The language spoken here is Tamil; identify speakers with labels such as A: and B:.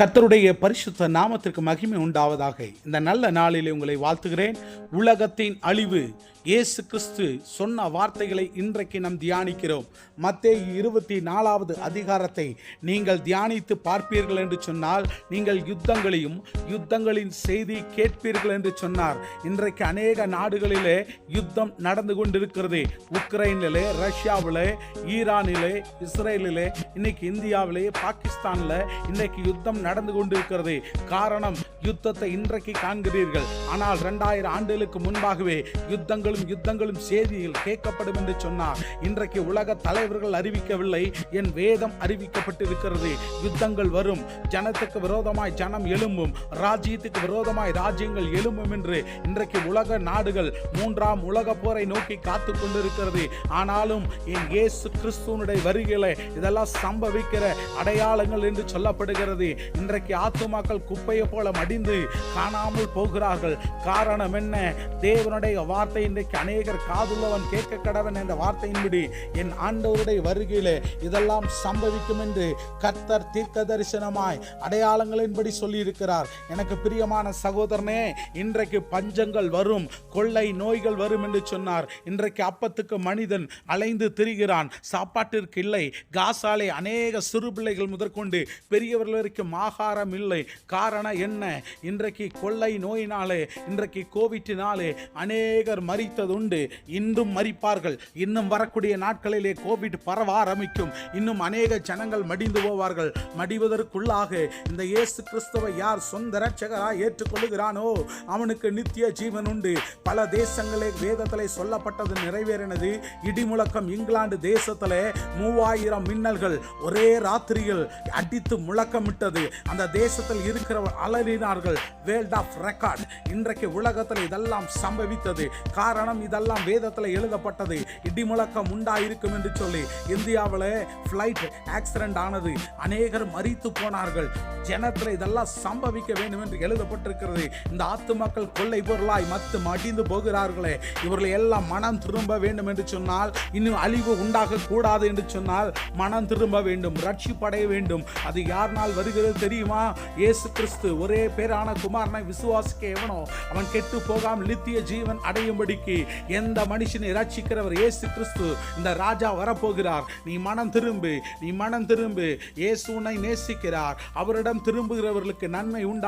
A: கத்தருடைய பரிசுத்த நாமத்திற்கு மகிமை உண்டாவதாக. இந்த நல்ல நாளிலே உங்களை வாழ்த்துகிறேன். உலகத்தின் அழிவு இயேசு கிறிஸ்து சொன்ன வார்த்தைகளை இன்றைக்கு நாம் தியானிக்கிறோம். மத்திய இருபத்தி நாலாவது அதிகாரத்தை நீங்கள் தியானித்து பார்ப்பீர்கள் என்று சொன்னால் நீங்கள் யுத்தங்களையும் யுத்தங்களின் செய்தி கேட்பீர்கள் என்று சொன்னார். இன்றைக்கு அநேக நாடுகளிலே யுத்தம் நடந்து கொண்டிருக்கிறது. உக்ரைனிலே ரஷ்யாவிலே ஈரானிலே இஸ்ரேலிலே இன்னைக்கு இந்தியாவிலே பாகிஸ்தானில் இன்னைக்கு யுத்தம் நடந்து கொண்டிருக்கிறது. காரணம் யுத்தத்தை இன்றைக்கு காண்கிறீர்கள். ஆனால் ரெண்டாயிரம் ஆண்டுகளுக்கு முன்பாகவே யுத்தங்கள் போர்களும் யுத்தங்களும் செய்தியில் கேட்கப்படும் என்று சொன்னார். இன்றைக்கு உலக தலைவர்கள் அறிவிக்கவில்லை. என் வேதம் அறிவிக்கப்பட்டிருக்கிறது. யுத்தங்கள் வரும். ஜனத்துக்கு விரோதமாய் ஜனம் எழும்பும். ராஜ்யத்துக்கு விரோதமாய் ராஜ்யங்கள் எழும்பும் என்று இன்றைக்கு உலக நாடுகள் மூன்றாம் உலக போரை நோக்கி காத்து கொண்டிருக்கிறது. ஆனாலும் என் இயேசு கிறிஸ்துவனுடைய வருகையில இதெல்லாம் சம்பவிக்கிற அடையாளங்கள் என்று சொல்லப்படுகிறது. இன்றைக்கு ஆத்துமாக்கள் குப்பையை போல மடிந்து காணாமல் போகிறார்கள். காரணம் என்ன? தேவனுடைய வார்த்தை இன்றைக்கு அநேகர் காதுள்ளவன் கேட்க கடவன் என்ற வார்த்தையின்படி என் ஆண்டவருடைய வருகையிலே இதெல்லாம் சம்பவிக்கும் என்று கர்த்தர் தீர்க்க தரிசனமாய் அடையாளங்களின்படி சொல்லியிருக்கிறார். எனக்கு பிரியமான சகோதரனே இன்றைக்கு பஞ்சங்கள் வரும் கொள்ளை நோய்கள் வரும் என்று சொன்னார். இன்றைக்கு அப்பத்துக்கு மனிதன் அலைந்து திரிகிறான். சாப்பாட்டிற்கு இல்லை காசாலே அநேக சிறு பிள்ளைகள் முதற்கொண்டு பெரியவர்கள் வரைக்கும் ஆகாரம் இல்லை. காரணம் என்ன? இன்றைக்கு கொள்ளை நோயினாலே இன்றைக்கு கோவிட்டினாலே அநேகர் மறித்ததுண்டு இன்றும் மறிப்பார்கள் இன்னும் வரக்கூடிய நாட்களிலே கோவிட் பரவ ஆரம்பிக்கும். இன்னும் அநேக ஜனங்கள் மடிந்து போவார்கள். மடிவதற்குள்ளாக இந்த இயேசு கிறிஸ்துவை யார் சொந்த ரட்சகராக ஏற்றுக்கொள்ளுகிறானோ அவனுக்கு நித்திய ஜீவன் உண்டு. பல தேசங்களே வேதத்திலே சொல்லப்பட்டது நிறைவேறினது. இடிமுழக்கம் இங்கிலாந்து தேசத்தில் மூவாயிரம் மின்னல்கள் ஒரே ராத்திரியில் அடித்து முழக்கமிட்டது. அந்த தேசத்தில் இருக்கிறவர் அலறினார்கள். வேர்ல்ட் ஆஃப் ரெக்கார்ட் இன்றைக்கு உலகத்தில் இதெல்லாம் சம்பவித்தது. காரணம் காரணம் இதெல்லாம் வேதத்தில் எழுதப்பட்டது. இடி முழக்கம் உண்டாயிருக்கும் என்று சொல்லி இந்தியாவில் ஃப்ளைட் ஆக்சிடென்ட் ஆனது. அநேகர் மறித்து போனார்கள். ஜனத்தில் இதெல்லாம் சம்பவிக்க வேண்டும் என்று எழுதப்பட்டிருக்கிறது. இந்த ஆத்து மக்கள் கொள்ளை பொருளாய் மத்து மடிந்து போகிறார்களே. இவர்கள் எல்லாம் மனம் திரும்ப வேண்டும் என்று சொன்னால் இன்னும் அழிவு உண்டாக கூடாது என்று சொன்னால் மனம் திரும்ப வேண்டும் ரட்சிப்படைய வேண்டும். அது யார்னால் வருகிறது தெரியுமா? இயேசு கிறிஸ்து. ஒரே பேரான குமாரனை விசுவாசிக்க எவனோ? அவன் கெட்டு போகாமல் நித்திய ஜீவன் அடையும்படிக்கு எந்த மனுஷனை ரட்சிக்கிறவர் இயேசு கிறிஸ்து? இந்த ராஜா வரப்போகிறார். நீ மனம் திரும்பு நீ மனம் திரும்பு. இயேசு உன்னை நேசிக்கிறார். அவரிடம் திரும்புகிறவர்களுக்கு நன்மை உண்டா